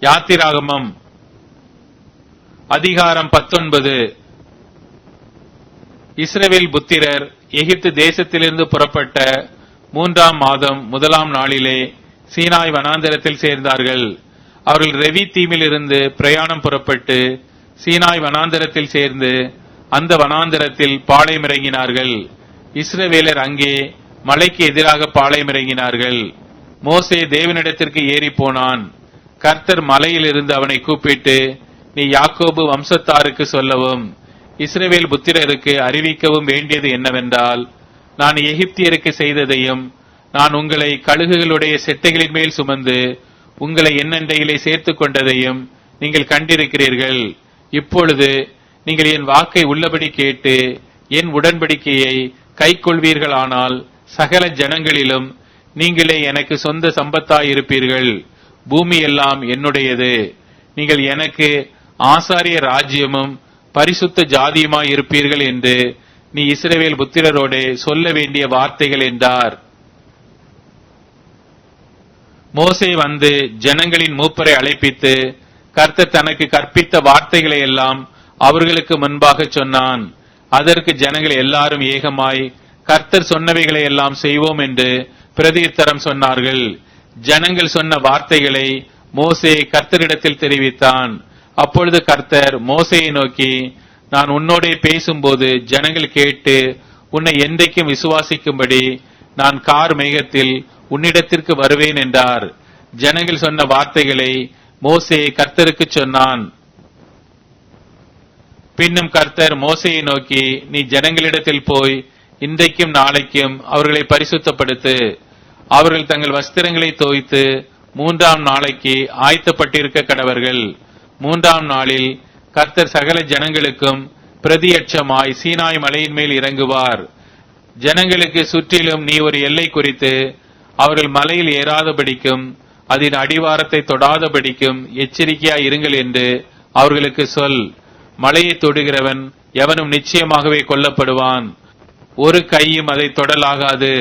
யாத்திராகமம். அதிகாரம் பத்தொன்பது. இஸ்ரவேல் புத்திரர் எகிப்து தேசத்திலிருந்து புறப்பட்ட மூன்றாம் மாதம் முதலாம் நாளிலே சீனாய் வனாந்தரத்தில் சேர்ந்தார்கள். அவர்கள் ரெவி தீமிலிருந்து பிரயாணம் புறப்பட்டு சீனாய் வனாந்தரத்தில் சேர்ந்து அந்த வனாந்தரத்தில் பாளையமிறங்கினார்கள். இஸ்ரவேலர் அங்கே மலைக்கு எதிராக பாளையமிறங்கினார்கள். மோசே தேவனிடத்திற்கு ஏறி போனான். கர்த்தர் மலையிலிருந்து அவனை கூப்பிட்டு நீ யாக்கோபு வம்சத்தாருக்கு சொல்லவும் இஸ்ரவேல் புத்திரருக்கு அறிவிக்கவும் வேண்டியது என்னவென்றால் நான் எகிப்தியருக்கு செய்ததையும் நான் உங்களை கழுகுகளுடைய செட்டைகளின் மேல் சுமந்து உங்களை எண்ணெண்டையிலே சேர்த்துக் கொண்டதையும் நீங்கள் கண்டிருக்கிறீர்கள். இப்பொழுது நீங்கள் என் வாக்கை உள்ளபடி கேட்டு என் உடன்படிக்கையை கைக்கொள்வீர்களானால் சகல ஜனங்களிலும் நீங்களே எனக்கு சொந்த சம்பத்தாயிருப்பீர்கள். பூமி எல்லாம் என்னுடையது. நீங்கள் எனக்கு ஆசாரிய ராஜ்யமும் பரிசுத்த ஜாதியுமாய் இருப்பீர்கள் என்று நீ இஸ்ரேவேல் புத்திரரோடு சொல்ல வேண்டிய வார்த்தைகள் என்றார். மோசே வந்து ஜனங்களின் மூப்பரை அழைப்பித்து கர்த்தர் தனக்கு கற்பித்த வார்த்தைகளை எல்லாம் அவர்களுக்கு முன்பாக சொன்னான். அதற்கு ஜனங்கள் எல்லாரும் ஏகமாய் கர்த்தர் சொன்னவைகளை எல்லாம் செய்வோம் என்று பிரதியுத்தரம் சொன்னார்கள். ஜனங்கள் சொன்ன வார்த்தைகளை மோசே கர்த்தரிடத்தில் தெரிவித்தான். அப்பொழுது கர்த்தர் மோசையை நோக்கி நான் உன்னோடே பேசும்போது ஜனங்கள் கேட்டு உன்னை என்றைக்கும் விசுவாசிக்கும்படி நான் கார் மேகத்தில் உன்னிடத்திற்கு வருவேன் என்றார். ஜனங்கள் சொன்ன வார்த்தைகளை மோசே கர்த்தருக்கு சொன்னான். பின்னும் கர்த்தர் மோசையை நோக்கி நீ ஜனங்களிடத்தில் போய் இன்றைக்கும் நாளைக்கும் அவர்களை பரிசுத்தப்படுத்து. அவர்கள் தங்கள் வஸ்திரங்களை தோய்த்து மூன்றாம் நாளைக்கு ஆயத்தப்பட்டிருக்க கடவர்கள் மூன்றாம் நாளில் கர்த்தர் சகல ஜனங்களுக்கும் பிரதியட்சமாய் சீனாய் மலையின் மேல் இறங்குவார். ஜனங்களுக்கு சுற்றிலும் நீ ஒரு எல்லை குறித்து அவர்கள் மலையில் ஏறாதபடிக்கும் அதன் அடிவாரத்தை தொடாதபடிக்கும் எச்சரிக்கையாய் இருங்கள் என்று அவர்களுக்கு சொல். மலையை தொடுகிறவன் எவனும் நிச்சயமாகவே கொல்லப்படுவான். ஒரு கையும் அதை தொடலாகாது.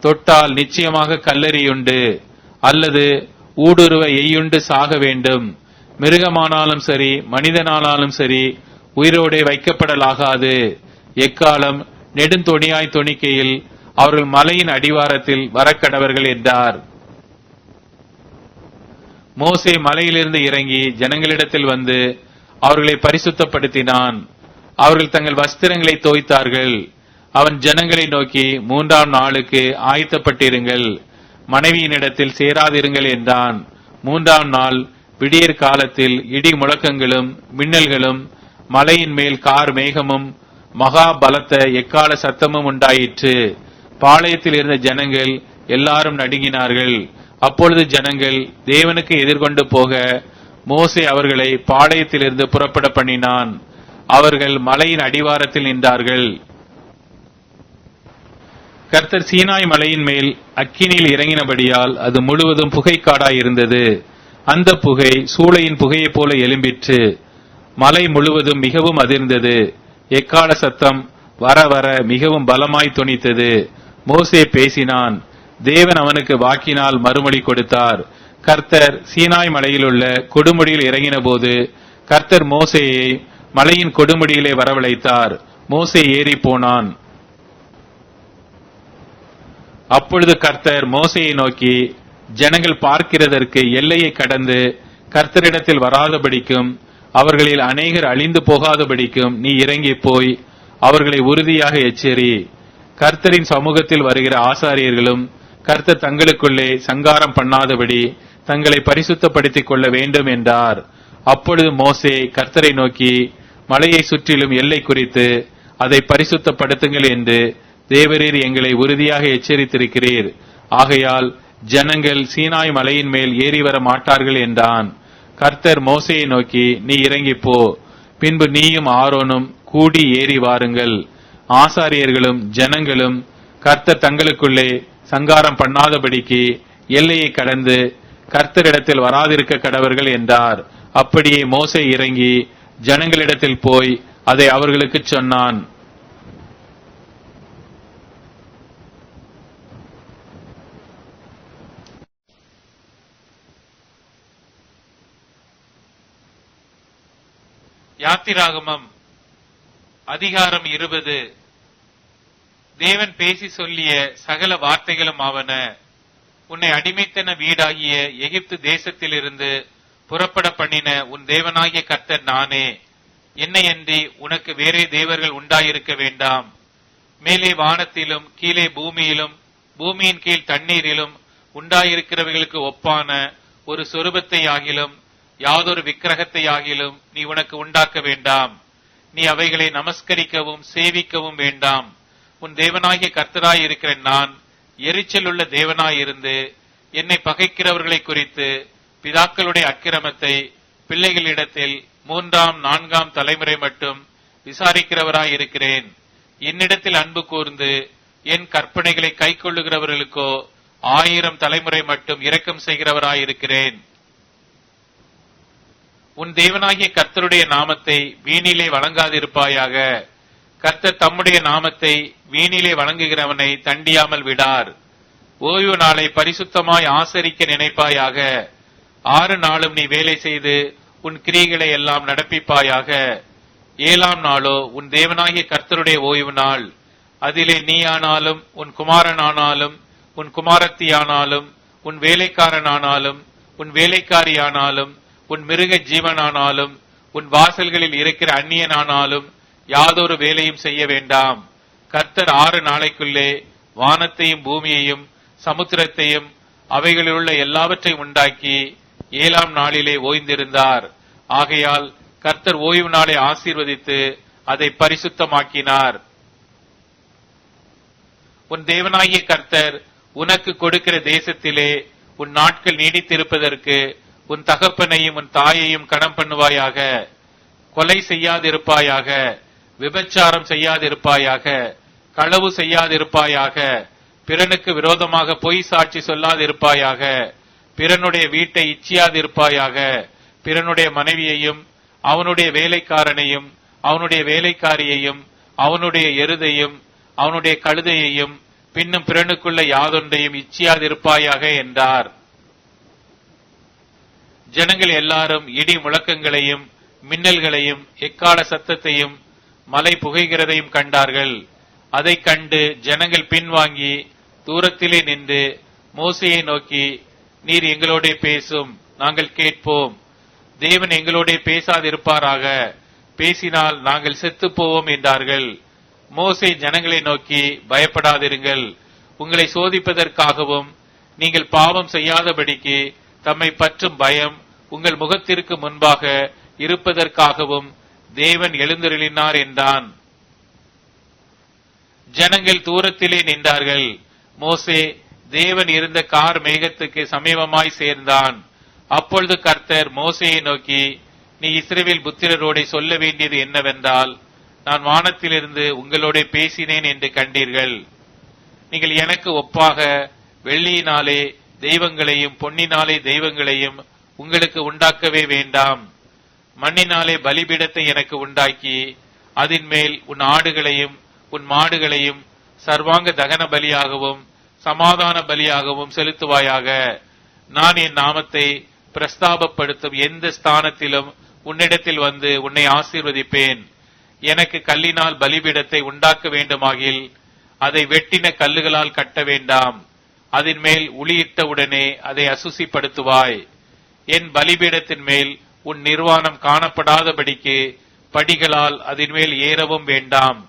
தொட்டால் நிச்சயமாக கல்லறியுண்டு அல்லது ஊடுருவ எய்யுண்டு சாக வேண்டும். மிருகமானாலும் சரி மனிதனானாலும் சரி உயிரோடே வைக்கப்படலாகாது. எக்காலம் நெடுந்தொணியாய் தொணிக்கையில் அவர்கள் மலையின் அடிவாரத்தில் வரக்கடவர்கள் என்றார். மோசே மலையிலிருந்து இறங்கி ஜனங்களிடத்தில் வந்து அவர்களை பரிசுத்தப்படுத்தினான். அவர்கள் தங்கள் வஸ்திரங்களை தோய்த்தார்கள். அவன் ஜனங்களை நோக்கி மூன்றாம் நாளுக்கு ஆயத்தப்பட்டிருங்கள். மனைவியினிடத்தில் சேராதிருங்கள் என்றான். மூன்றாம் நாள் விடியற் காலத்தில் இடி முழக்கங்களும் மின்னல்களும் மலையின் மேல் கார் மேகமும் மகா பலத்த எக்கால சத்தமும் உண்டாயிற்று. பாளையத்தில் இருந்த ஜனங்கள் எல்லாரும் நடுங்கினார்கள். அப்பொழுது ஜனங்கள் தேவனுக்கு எதிர்கொண்டு போக மோசே அவர்களை பாளையத்திலிருந்து புறப்பட பண்ணினான். அவர்கள் மலையின் அடிவாரத்தில் நின்றார்கள். கர்த்தர் சீனாய் மலையின் மேல் அக்கினியில் இறங்கினபடியால் அது முழுவதும் புகைக்காடாயிருந்தது. அந்த புகை சூளையின் புகையைப் போல எழும்பிற்று மலை முழுவதும் மிகவும் அதிர்ந்தது. எக்கால சத்தம் வர வர மிகவும் பலமாய் தொனித்தது. மோசே பேசினான் தேவன் அவனுக்கு வாக்கினால் மறுமொழி கொடுத்தார். கர்த்தர் சீனாய் மலையிலுள்ள கொடுமுடியில் இறங்கின போது கர்த்தர் மோசையை மலையின் கொடுமுடியிலே வரவழைத்தார். மோசை ஏறி போனான் அப்பொழுது கர்த்தர் மோசையை நோக்கி ஜனங்கள் பார்க்கிறதற்கு எல்லையை கடந்து கர்த்தரிடத்தில் வராதபடிக்கும் அவர்களில் அநேகர் அழிந்து போகாதபடிக்கும் நீ இறங்கி போய் அவர்களை உறுதியாக எச்சரி. கர்த்தரின் சமூகத்தில் வருகிற ஆசாரியர்களும் கர்த்தர் தங்களுக்குள்ளே சங்காரம் பண்ணாதபடி தங்களை பரிசுத்தப்படுத்திக் கொள்ள வேண்டும் என்றார். அப்பொழுது மோசே கர்த்தரை நோக்கி மலையை சுற்றிலும் எல்லை குறித்து அதை பரிசுத்தப்படுத்துங்கள் என்று தேவரீர் எங்களை உறுதியாக எச்சரித்திருக்கிறீர். ஆகையால் ஜனங்கள் சீனாய் மலையின் மேல் ஏறி வர மாட்டார்கள் என்றான். கர்த்தர் மோசையை நோக்கி நீ இறங்கிப் போ. பின்பு நீயும் ஆரோனும் கூடி ஏறி வாருங்கள். ஆசாரியர்களும் ஜனங்களும் கர்த்தர் தங்களுக்குள்ளே சங்காரம் பண்ணாதபடிக்கு எல்லையை கடந்து கர்த்தரிடத்தில் வராதிருக்க கடவர்கள் என்றார். அப்படியே மோசை இறங்கி ஜனங்களிடத்தில் போய் அதை அவர்களுக்குச் சொன்னான். யாத்திராகமம். அதிகாரம் இருபது. தேவன் பேசி சொல்லிய சகல வார்த்தைகளும் ஆவன. உன்னை அடிமைத்தன வீடாகிய எகிப்து தேசத்திலிருந்து புறப்பட பண்ணின உன் தேவனாகிய கர்த்தர் நானே. என்னையன்றி உனக்கு வேறே தேவர்கள் உண்டாயிருக்க வேண்டாம். மேலே வானத்திலும் கீழே பூமியிலும் பூமியின் கீழ் தண்ணீரிலும் உண்டாயிருக்கிறவைகளுக்கு ஒப்பான ஒரு சொரூபத்தை ஆகிலும் யாதொரு விக்கிரகத்தை ஆகிலும் நீ உனக்கு உண்டாக்க வேண்டாம். நீ அவைகளை நமஸ்கரிக்கவும் சேவிக்கவும் வேண்டாம். உன் தேவனாகிய கர்த்தராய் இருக்கிற நான் எரிச்சல் உள்ள தேவனாயிருந்து என்னை பகைக்கிறவர்களை குறித்து பிதாக்களுடைய அக்கிரமத்தை பிள்ளைகளிடத்தில் மூன்றாம் நான்காம் தலைமுறை மட்டும் விசாரிக்கிறவராய் இருக்கிறேன். என்னிடத்தில் அன்பு கூர்ந்து என் கற்பனைகளை கை கொள்ளுகிறவர்களுக்கோ ஆயிரம் தலைமுறை மட்டும் இரக்கம் செய்கிறவராய் இருக்கிறேன். உன் தேவனாகிய கர்த்தருடைய நாமத்தை வீணிலே வழங்காதிருப்பாயாக. கர்த்தர் தம்முடைய நாமத்தை வீணிலே வழங்குகிறவனை தண்டியாமல் விடார். ஓய்வு நாளை பரிசுத்தமாய் ஆசரிக்க நினைப்பாயாக. ஆறு நாளும் நீ வேலை செய்து உன் கிரியைகளை எல்லாம் நடப்பிப்பாயாக. ஏழாம் நாளோ உன் தேவனாகிய கர்த்தருடைய ஓய்வு நாள். அதிலே நீயானாலும் உன் குமாரனானாலும் உன் குமாரத்தியானாலும் உன் வேலைக்காரனானாலும் உன் வேலைக்காரியானாலும் உன் மிருக ஜீவனானாலும் உன் வாசல்களில் இருக்கிற அந்நியனானாலும் யாதொரு வேலையும் செய்ய வேண்டாம். கர்த்தர் ஆறு நாளைக்குள்ளே வானத்தையும் பூமியையும் சமுத்திரத்தையும் அவைகளிலுள்ள எல்லாவற்றையும் உண்டாக்கி ஏழாம் நாளிலே ஓய்ந்திருந்தார். ஆகையால் கர்த்தர் ஓய்வு நாளை ஆசீர்வதித்து அதை பரிசுத்தமாக்கினார். உன் தேவனாகிய கர்த்தர் உனக்கு கொடுக்கிற தேசத்திலே உன் நாட்கள் நீடித்திருப்பதற்கு உன் தகப்பனையும் உன் தாயையும் கடம் பண்ணுவாயாக கொலை செய்யாதிருப்பாயாக விபச்சாரம் செய்யாதிருப்பாயாக களவு செய்யாதிருப்பாயாக பிறனுக்கு விரோதமாக பொய் சாட்சி சொல்லாதிருப்பாயாக பிறனுடைய வீட்டை இச்சியாதிருப்பாயாக பிறனுடைய மனைவியையும் அவனுடைய வேலைக்காரனையும் அவனுடைய வேலைக்காரியையும் அவனுடைய எருதையும் அவனுடைய கழுதையையும் பின்னும் பிறனுக்குள்ள யாதொன்றையும் இச்சியாதிருப்பாயாக என்றார். ஜனங்கள் எல்லாரும் இடி முழக்கங்களையும் மின்னல்களையும் எக்கால சத்தத்தையும் மலை புகைகிறதையும் கண்டார்கள். அதைக் கண்டு ஜனங்கள் பின்வாங்கி தூரத்திலே நின்று மோசையை நோக்கி நீர் எங்களோட பேசும் நாங்கள் கேட்போம். தேவன் எங்களோட பேசாதிருப்பாராக. பேசினால் நாங்கள் செத்துப்போவோம் என்றார்கள். மோசை ஜனங்களை நோக்கி பயப்படாதிருங்கள். உங்களை சோதிப்பதற்காகவும் நீங்கள் பாவம் செய்யாதபடிக்கு தம்மை பற்றும் பயம் உங்கள் முகத்திற்கு முன்பாக இருப்பதற்காகவும் தேவன் எழுந்தருளினார் என்றான். ஜனங்கள் தூரத்திலே நின்றார்கள். மோசே தேவன் இருந்த கார் மேகத்துக்கு சமீபமாய் சேர்ந்தான். அப்பொழுது கர்த்தர் மோசையை நோக்கி நீ இஸ்ரவேல் புத்திரரோட சொல்ல வேண்டியது என்னவென்றால் நான் வானத்திலிருந்து உங்களோட பேசினேன் என்று கண்டீர்கள். நீங்கள் எனக்கு ஒப்பாக வெள்ளியினாலே தெய்வங்களையும் பொன்னினாலே தெய்வங்களையும் உங்களுக்கு உண்டாக்கவே வேண்டாம். மண்ணினாலே பலிபீடத்தை எனக்கு உண்டாக்கி அதின் மேல் உன் ஆடுகளையும் உன் மாடுகளையும் சர்வாங்க தகன பலியாகவும் சமாதான பலியாகவும் செலுத்துவாயாக. நான் என் நாமத்தை பிரஸ்தாபப்படுத்தும் எந்த ஸ்தானத்திலும் உன்னிடத்தில் வந்து உன்னை ஆசீர்வதிப்பேன். எனக்கு கல்லினால் பலிபீடத்தை உண்டாக்க வேண்டுமாகில் அதை வெட்டின கல்லுகளால் கட்ட வேண்டாம். அதன் மேல் உளியிட்ட உடனே அதை அசுசிப்படுத்துவாய். என் பலிபீடத்தின் மேல் உன் நிர்வாணம் காணப்படாதபடிக்கு படிகளால் அதன் மேல் ஏறவும் வேண்டாம்.